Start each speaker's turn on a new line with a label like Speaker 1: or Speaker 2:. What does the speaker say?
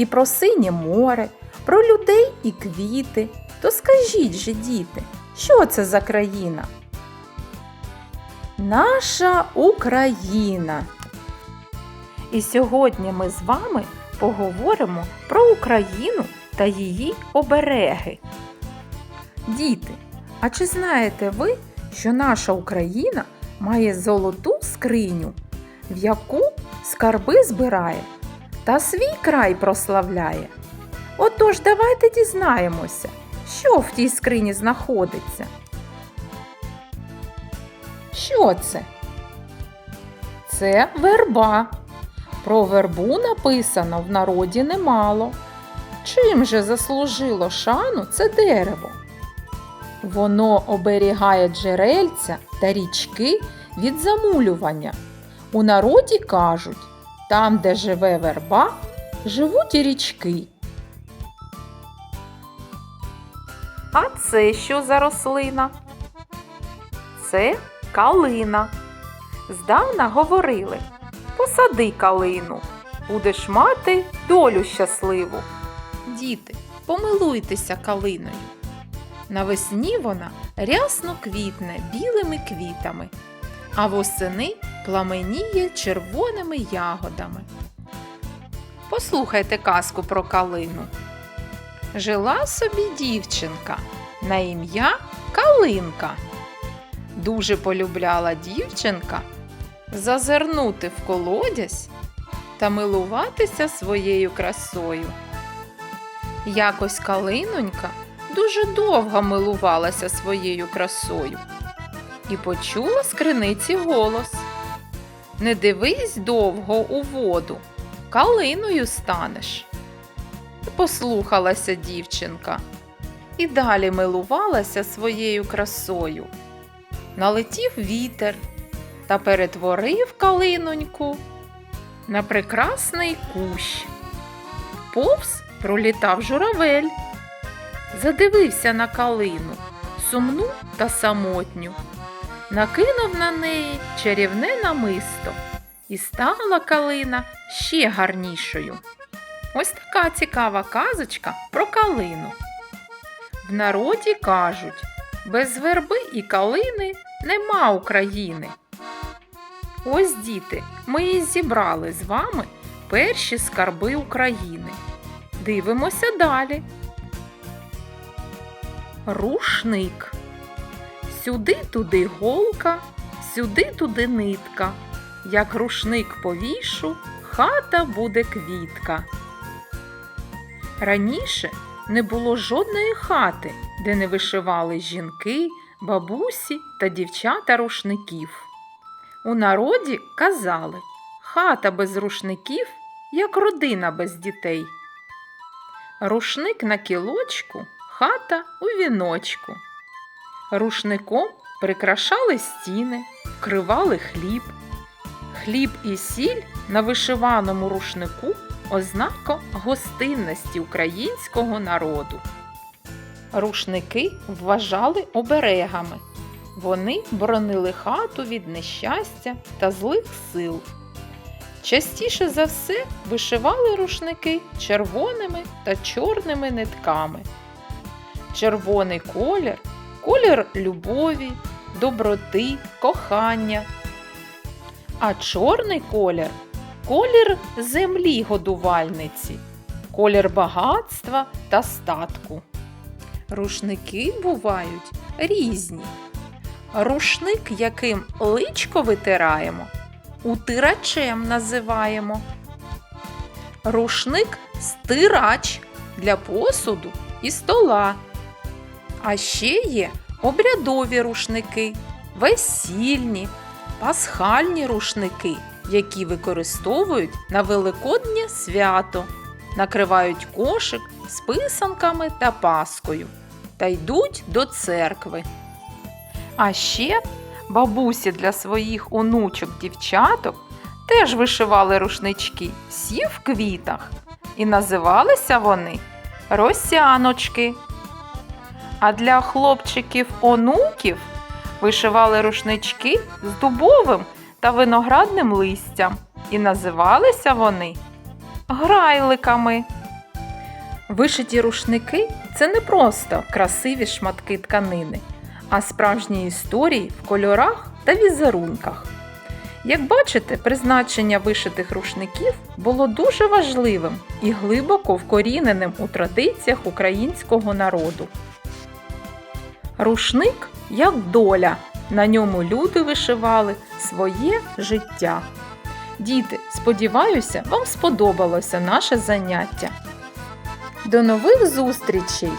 Speaker 1: і про синє море, про людей і квіти. То скажіть же, діти, що це за країна? Наша Україна. І сьогодні ми з вами поговоримо про Україну та її обереги. Діти, а чи знаєте ви, що наша Україна має золоту скриню, в яку скарби збирає та свій край прославляє? Отож, давайте дізнаємося, що в тій скрині знаходиться. Що це? Це верба. Про вербу написано в народі немало. Чим же заслужило шану це дерево? Воно оберігає джерельця та річки від замулювання. У народі кажуть, там, де живе верба, живуть і річки. А це що за рослина? Це калина. Здавна говорили посади калину, будеш мати долю щасливу. Діти, помилуйтеся калиною. Навесні вона рясно квітне білими квітами, а восени пламеніє червоними ягодами. Послухайте казку про калину. Жила собі дівчинка на ім'я Калинка. Дуже полюбляла дівчинка зазирнути в колодязь та милуватися своєю красою. Якось калинонька дуже довго милувалася своєю красою і почула з криниці голос. Не дивись довго у воду, калиною станеш. Послухалася дівчинка і далі милувалася своєю красою. Налетів вітер та перетворив калиноньку на прекрасний кущ. Повз пролітав журавель, задивився на калину, сумну та самотню, накинув на неї чарівне намисто, і стала калина ще гарнішою. Ось така цікава казочка про калину. В народі кажуть, без верби і калини нема України. Ось, діти, ми і зібрали з вами перші скарби України. Дивимося далі. Рушник. Сюди-туди голка, сюди-туди нитка. Як рушник повішу, хата буде квітка. Раніше не було жодної хати, де не вишивали жінки, бабусі та дівчата рушників. У народі казали хата без рушників, як родина без дітей. Рушник на кілочку, хата у віночку. Рушником прикрашали стіни, вкривали хліб. Хліб і сіль на вишиваному рушнику ознака гостинності українського народу. Рушники вважали оберегами. Вони боронили хату від нещастя та злих сил. Частіше за все вишивали рушники червоними та чорними нитками. Червоний колір колір любові, доброти, кохання. А чорний колір колір землі годувальниці, колір багатства та статку. Рушники бувають різні. Рушник, яким личко витираємо, утирачем називаємо. Рушник стирач для посуду і стола. А ще є обрядові рушники, весільні, пасхальні рушники, які використовують на Великоднє свято. накривають кошик з писанками та паскою та йдуть до церкви. А ще бабусі для своїх онучок дівчаток теж вишивали рушнички всі в квітах, і називалися вони росяночки. А для хлопчиків-онуків вишивали рушнички з дубовим та виноградним листям, і називалися вони грайликами. Вишиті рушники це не просто красиві шматки тканини, а справжні історії в кольорах та візерунках. Як бачите, призначення вишитих рушників було дуже важливим і глибоко вкоріненим у традиціях українського народу. Рушник як доля. На ньому люди вишивали своє життя. Діти, сподіваюся, вам сподобалося наше заняття. До нових зустрічей!